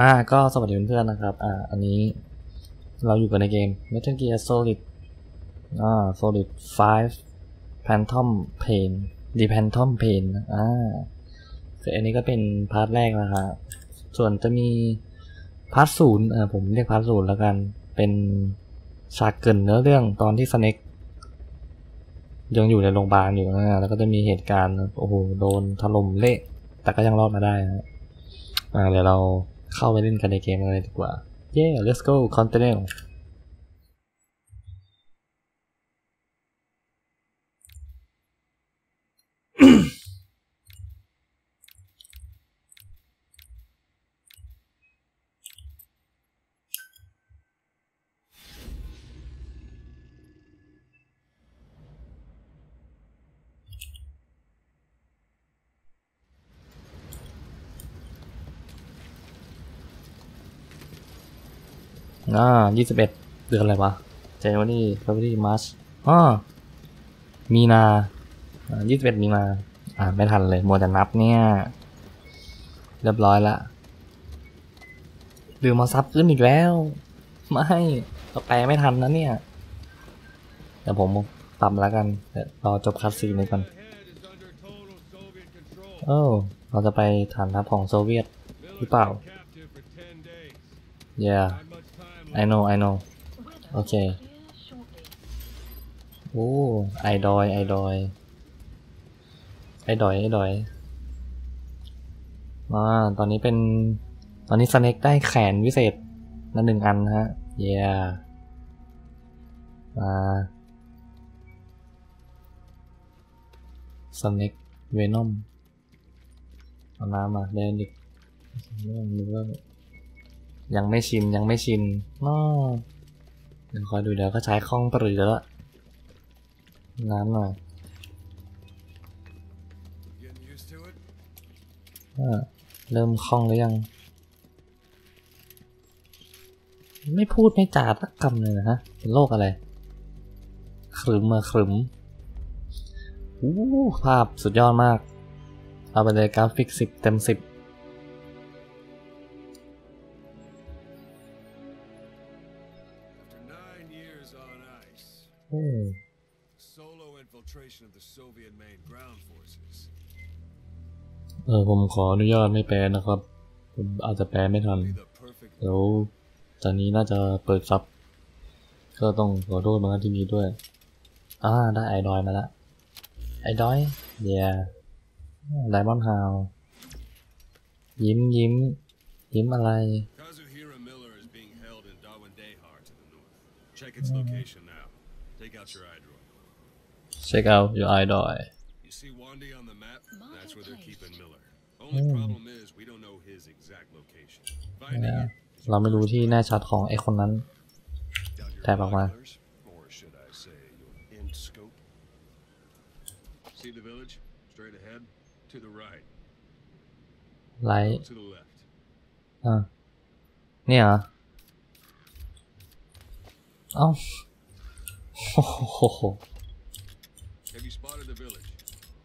อ่า ก็สวัสดีเพื่อนๆนะครับ อ่า อันนี้เราอยู่กันในเกม Metal Gear Solid อ่า Solid 5 Phantom Pain The Phantom Pain อ่าคืออันนี้ก็เป็นพาร์ทแรกนะฮะส่วนจะมีพาร์ทศูนย์อ่าผมเรียกพาร์ทศูนย์แล้วกัน เป็นฉากเกินเนื้อเรื่องตอนที่สเน็กยังอยู่ในโรงพยาบาลอยู่นะแล้วก็จะมีเหตุการณ์ โอ้โห โดนถล่มเละ แต่ก็ยังรอดมาได้นะอ่า เดี๋ยวเรา เข้าไปเล่นกันในเกมกันเลยดีกว่า เย้ let's go continue อ่ายี่สิบเอ็ดเดือนอะไรวะ January February March อ๋อมีนาอ่ายี่สิบเอ็ดมีนาอ่าไม่ทันเลยมัวแต่นับเนี่ย เรียบร้อยละลืมมาซับขึ้นอีกแล้ว ไม่ก็แปลไม่ทันนะเนี่ยเดี๋ยวผมปรับแล้วกันเดี๋ยวรอจบคัดซีนนี้ก่อนเออเราจะไปฐานทัพของโซเวียตหรือเปล่า yeah I know I know โอเค โอ้ไอดอยไอดอย ไอดอยไอดอยอ่าตอนนี้เป็น ตอนนี้สเน็กได้แขนวิเศษนั่นหนึ่งอันนะฮะ เย้มาสเน็กเวนอมเอาน้ำมาเดนิกเรื่องเรื่อง ยังไม่ชินยังไม่ชินน้อเดี๋ยวคอยดูเดี๋ยวก็ใช้คล่องปรือแล้วน้ำหน่อยเริ่มคล่องหรือยัง ไม่พูดไม่จาสักคำเลยนะฮะ เป็นโรคอะไร ขรึมมาขรึมอู้ภาพสุดยอดมาก เอาไปเลยกราฟิกสิบเต็มสิบ solo infiltration of the Soviet main ground forces. เออผมขออนุญาตไม่แปลนะครับ ผมอาจจะแปลไม่ทัน Be the perfect เดี๋ยวตอนนี้น่าจะเปิดซับ ก็ต้องขอโทษมาที่นี้ด้วย อ่า ได้ไอดอยมาละ ไอดอยเย้ไดมอนด์ฮาว ยิ้มยิ้ม ยิ้มอะไร Kazuhira Miller is being held in Dawandehar to the north. Check its location now. Take out your eye droid. check out your idol You see Wandi on the map? That's where they're keeping Miller. Only problem is we don't know his exact location. Finding Yeah. it is เราไม่รู้ที่แน่ชัดของไอคนนั้น Down your Tap out my- binoculars, or should I say your end scope. See the village? Straight ahead. To the right. ไลท์ To the left. อ่าเนี่ยเหรอเอ้าโอ้โห Have you spotted the village?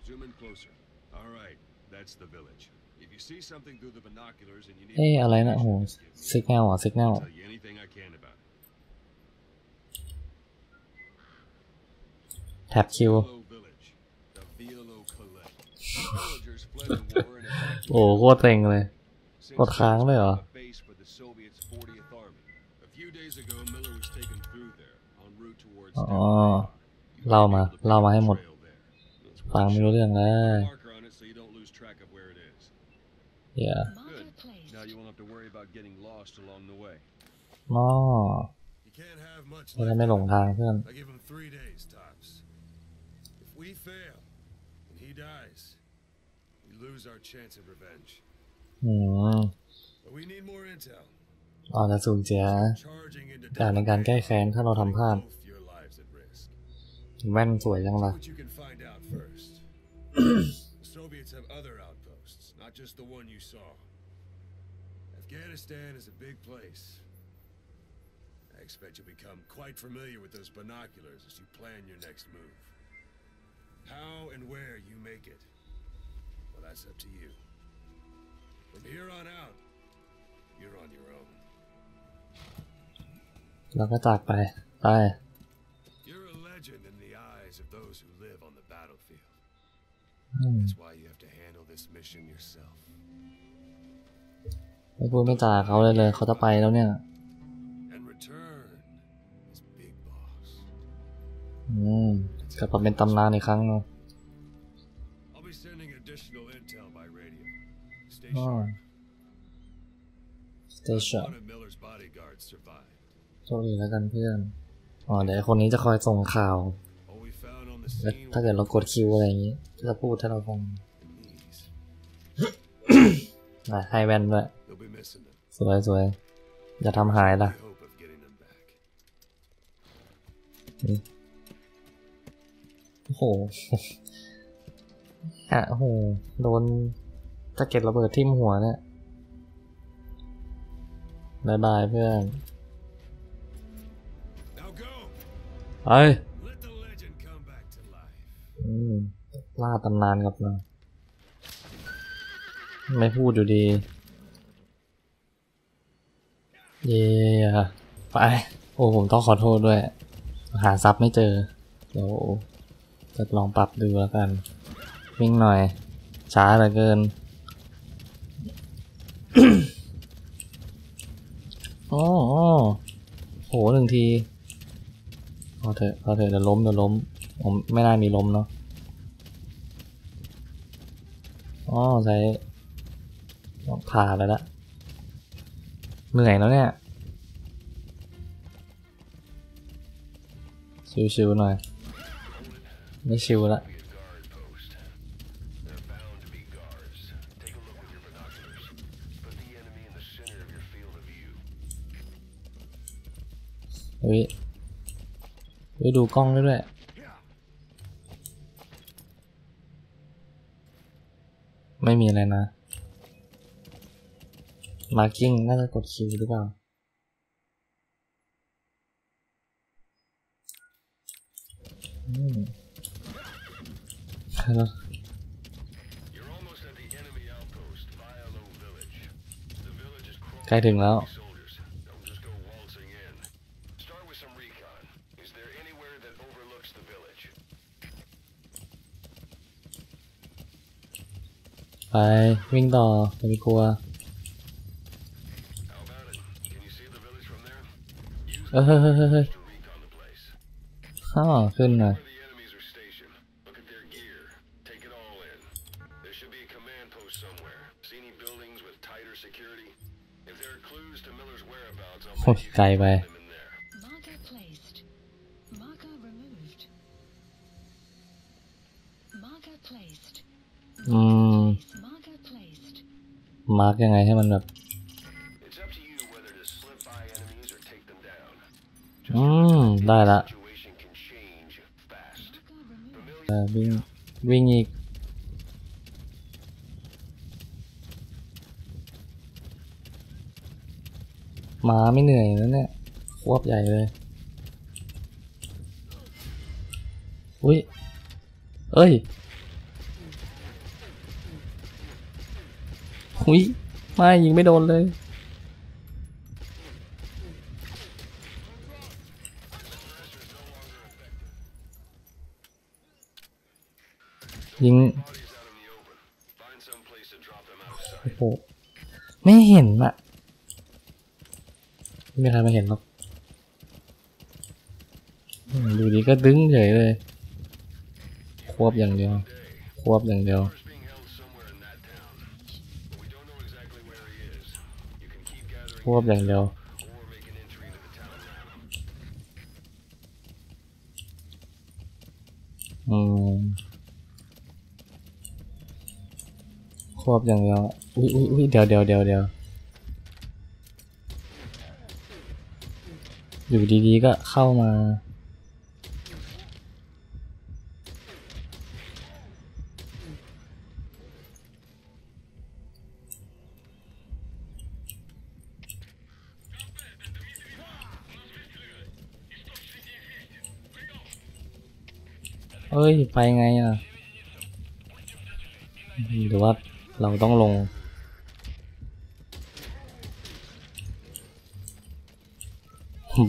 Zoom in closer. All right, that's the village. If you see something through the binoculars and you need เอ๊ะอะไรนะโอ้โห information, just give me สิกแนลอะสิกแนล I'll tell you anything I can about it. แท็บคิว Violo village. The Violo collect. Villagers fled the war and evacuated โอ้โหโคตรเต็งเลย Since กดค้างเลยเหรอ a base for the Soviets' 40th Army. A few days ago, Miller was taken through there en route towards อ๋อ Dawandehar. You เล่า might be มา able to เล่ามา pick ให้ up หมด a trail there. That's ฟัง one ไม่รู้ shot. เรื่องเลย Marker on it so you don't lose track of where it is. เดี๋ยว Good. Now you won't have to worry about getting lost along the way. น้อ You can't have much จะได้ไม่หลงทางเพื่อน I give him three days tops. If we fail and he dies, we lose our chance of revenge. อืม But we need more intel. อาจจะสูญเสียจาการในการแก้แค้นถ้าเราทำพลาดแว่นสวยจัง See ล่ะ Soviets have other outposts, not just the one you saw. Afghanistan is a big place. I expect you'll become quite familiar with those binoculars as you plan your next move. How and where you make it, well, that's up to you. From here on out, you're on your own. แล้วก็จากไปไป You're a legend in the eyes of those who live on the battlefield. อืม That's why you have to handle this mission yourself. ไม่พูดไม่จาเขาเลยเลยเขาจะไปแล้วเนี่ย And return as Big Boss. อืมกลับมาเป็นตำนานอีกครั้งหนึง I'll be sending additional intel by radio. Stay อ๋อ sharp. สเตชัน โชคดีแล้วกันเพื่อน อ๋อเดี๋ยวคนนี้จะคอยส่งข่าวแล้วถ้าเกิดเรากดคิวอะไรอย่างนี้จะพูดให้เราฟัง were these. อะให้แว่นด้วยสวยสวยอย่าทำหายล่ะโอ้โหอะโอ้โห โดนตะเก็ดระเบิดทิ่มหัวเนี่ยบายบายเพื่อน ไอืมล่าตำนานกับเราไม่พูดอยู่ดี เย่ไป โอ้ ผมต้องขอโทษด้วย หาซับไม่เจอ เดี๋ยวจะลองปรับดูแล้วกัน วิ่งหน่อย ช้าเหลือเกินอ้โอ้โหหนึ่งที เอเถอะเอเถอะจะล้มจะล้ม ผมไม่น่ามีล้มเนาะ อ๋อใช้ผ่าแล้วละเหนื่อยแล้วเนี่ย ชิวๆหน่อย ไม่ชิวละเฮ้ย ไปดูกล้องได้ด้วยไม่มีอะไรนะ มาร์กิ้งน่าจะกดคิวหรือเปล่า อืมครับใกล้ถึงแล้ว ไปวิ่งต่ออย่าไปกลัว How about it? Can you see the village from there? Use เออเฮ้ยเฮ้ยเฮ้ยเฮ้ย to recon the place. อ้อขึ้นหน่อย Where the enemies are stationed. Look at their gear. Take it all in. There should be a command post somewhere. See any buildings with tighter security? If there are clues to Miller's whereabouts, I'll โอ้ย bet you ไกล can ไป find them in there. Marker placed. Marker removed. Marker placed. อืม Marker placed. ม มาร์กยังไงให้มันแบบอืม ได้ละวิ่งวิ่งอีกมาไม่เหนื่อยแล้วเนี่ย ควบใหญ่เลย อุ้ย เอ้ย อุ้ยไม่ยิงไม่โดนเลย ยิง โอ้โห ไม่เห็นอะไม่มีใครมาเห็นหรอกดูดีก็ดึงเฉยเลย ควบอย่างเดียว ควบอย่างเดียว Miller's being held somewhere in that town. But we don't know exactly where he is. You can keep gathering ควบอย่างเดียวอืมควบอย่างเดียวอุ้ยอุ้ยอุ้ยเดี๋ยวเดี๋ยวเดี๋ยวเดี๋ยวอยู่ดีๆก็เข้ามา เอ้ย ไปไงอะ หรือว่าเราต้องลง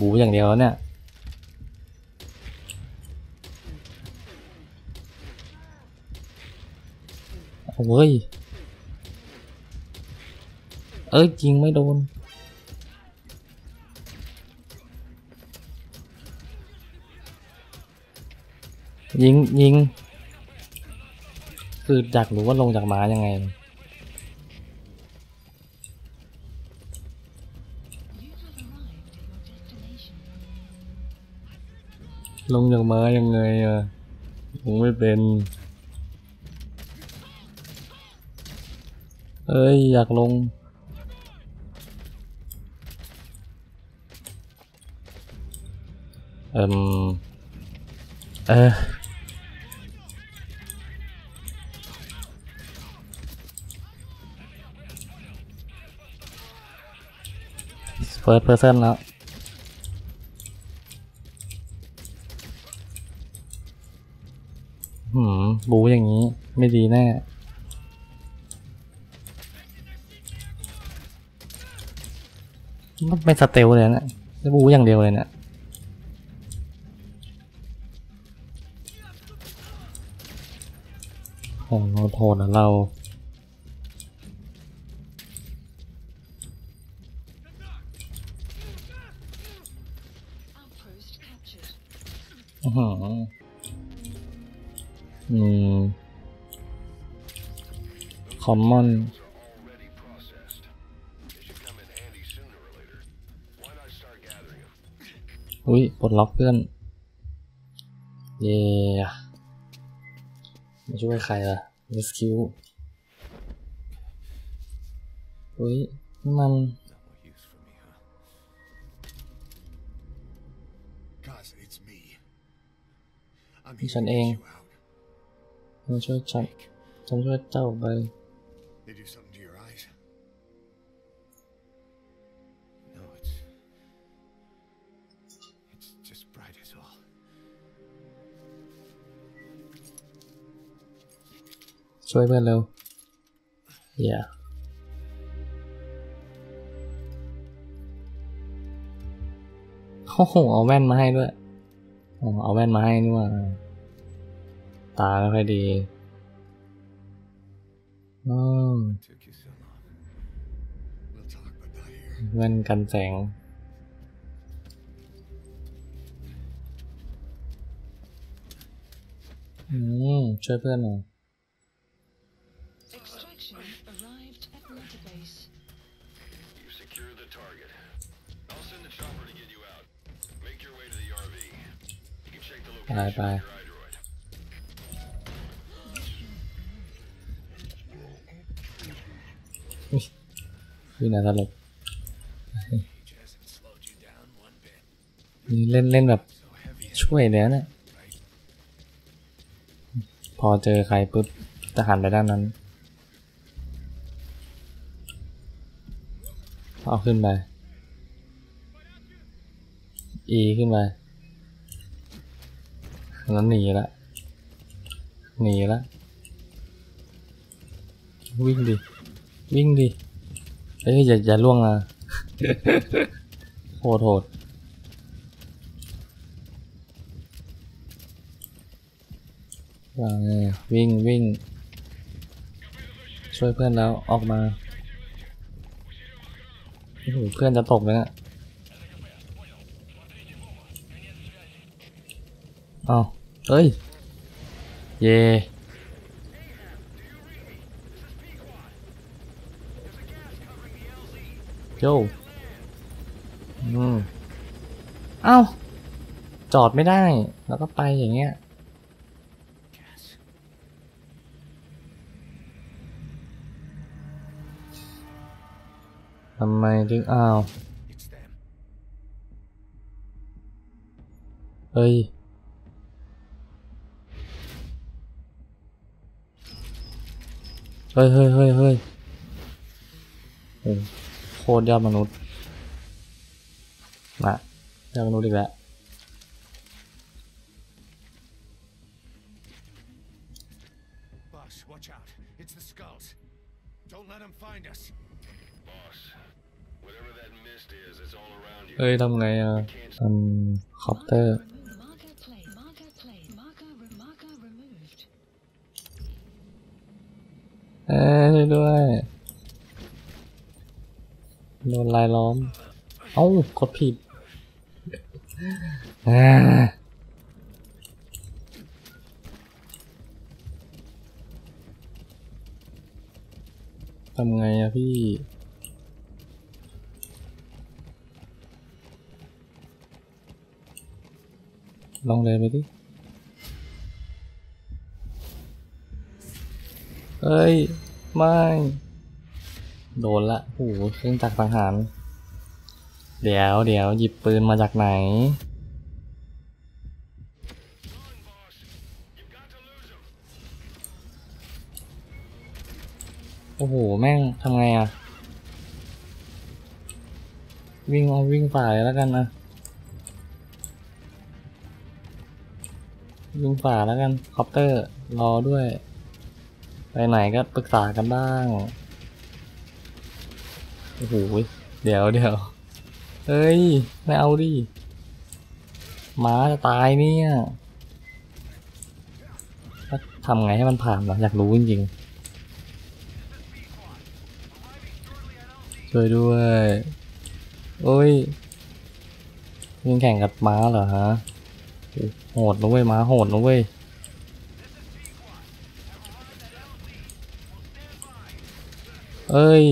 บูอย่างเดียวแล้วเนี่ยโอ้ย เอ้ยจริงไม่โดน ยิงยิง คืออยากรู้ว่าลงจากม้ายังไง ลงจากม้ายังไงอะผมไม่เป็น เอ้ย อยากลงเอ่มเออ เฟิร์สเพอร์เซนแล้วหืมบูอย่างนี้ไม่ดีแน่ มันเป็นสเตลเลยนะแล้วบูอย่างเดียวเลยนะโอ้โหโทษนะเรา อืมคอมมอนอุ้ยปลดล็อกเพื่อน เย่มาช่วยใครล่ะมาสกิวอุ้ย มัน ฉัน get เอง you out. มาช่วยจับฉันช่วยเจ้าไป They do something to your eyes? No, it's it's just bright as all. ช่วยเพื่อนเร็วเย่โอ้โหเอาแว่นมาให้ด้วยอ๋อ เอาแว่นมาให้นี่ว่า ตาไม่ค่อยดีอืม Took you so long. We'll talk, but not here. แว่นกันแสงอืมช่วยเพื่อนหน่อย ตายไปนี่งหนาตลกนี่เล่นเล่นแบบช่วยเนื้วนะพอเจอใครปุ๊บจะหันไปด้านนั้น เอาขึ้นมา อีขึ้นมา แล้วหนีละหนีละวิ่งดิ วิ่งดิเอ้ยอย่าอย่าล่วงนะโหดโหดว่าไงวิ่งวิ่ง ช่วยเพื่อนแล้วออกมาโอ้โหเพื่อนจะตกแล้วเนี่ย เอาเอ้ย เย่โยอืมเอ้า จอดไม่ได้ แล้วก็ไปอย่างเงี้ยทำไมถึงอ้าว เฮ้ย เฮ้ยเฮ้ยเฮ้ยเฮ้ยโอ้โคตรยอดมนุษย์มายอดมนุษย์อีกแล้ว Boss, watch out. It's the skulls. Don't let them find us. Boss, whatever that mist is, it's all around you. เอ้ยทำไงอะอืมคอปเตอร์ เอ้ยด้วยโดนลายล้อม เอ้ากดผิดอ่าทำไงอะพี่ ลองเลยไปดิ เอ้ย ไม่ โดนละโอ้โหเครื่องจักรสังหาร เดี๋ยวเดี๋ยวหยิบปืนมาจากไหน โอ้โห แม่งทำไงอะวิ่งเอาวิ่งฝ่ายแล้วกันนะวิ่งฝ่าแล้วกันคอปเตอร์รอด้วย ไปไหนก็ปรึกษากันบ้าง โอ้โห เดี๋ยวเดี๋ยวเฮ้ย ไม่เอาดิม้าจะตายเนี่ยทำไงให้มันผ่านวะอยากรู้จริงๆ ช่วยด้วย โอ้ยยิงแข่งกับม้าเหรอฮะ โหดนะเว้ยม้าโหดนะเว้ย เอ้ย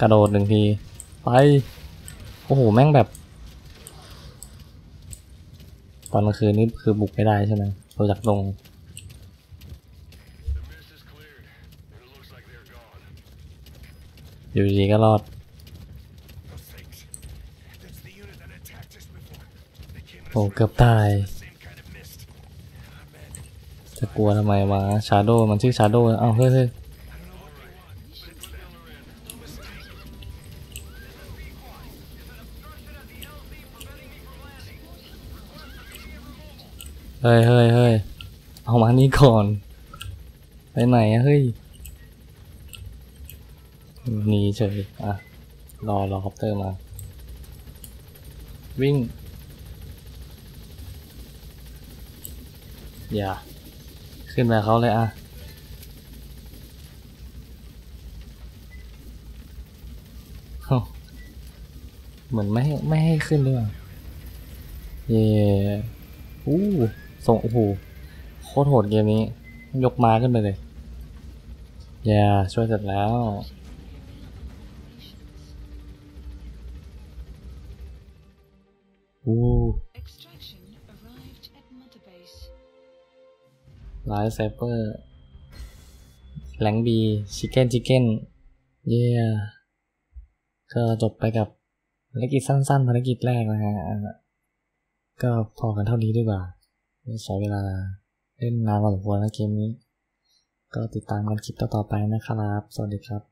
กระโดดหนึ่งที ไป โอ้โห แม่งแบบ ตอนกลางคืนนี้คือบุกไม่ได้ใช่ไหมเราจากตรงอยู่ดีก็รอดโอ้เกือบตาย จะกลัวทำไมวะชาโดมันชื่อชาโดอ้าวเฮ้ยเฮ้ยเฮ้ยเฮ้ยเอามานี่ก่อน ไปไหนอะเฮ้ยหนีเฉยอะ รอ รอคอปเตอร์มา วิ่ง อย่า ขึ้นไปเขาเลยอะเหมือนไม่ให้ไม่ให้ขึ้นด้วยว่ะเย่อู้ส่งโอ้โหโคตรโหดเกมนี้ ยกมาขึ้นไปเลยเย่ช่วยเสร็จแล้วอู้ ไลท์ไซเปอร์แหลงบีชิคเก้นชิคเก้นเย่ก็จบไปกับภารกิจสั้นๆภารกิจแรกนะฮะอะก็พอกันเท่านี้ดีกว่าไม่ใช้เวลาเล่นนานพอสมควรนะเกมนี้ ก็ติดตามกันคลิปต่อๆไปนะครับ สวัสดีครับ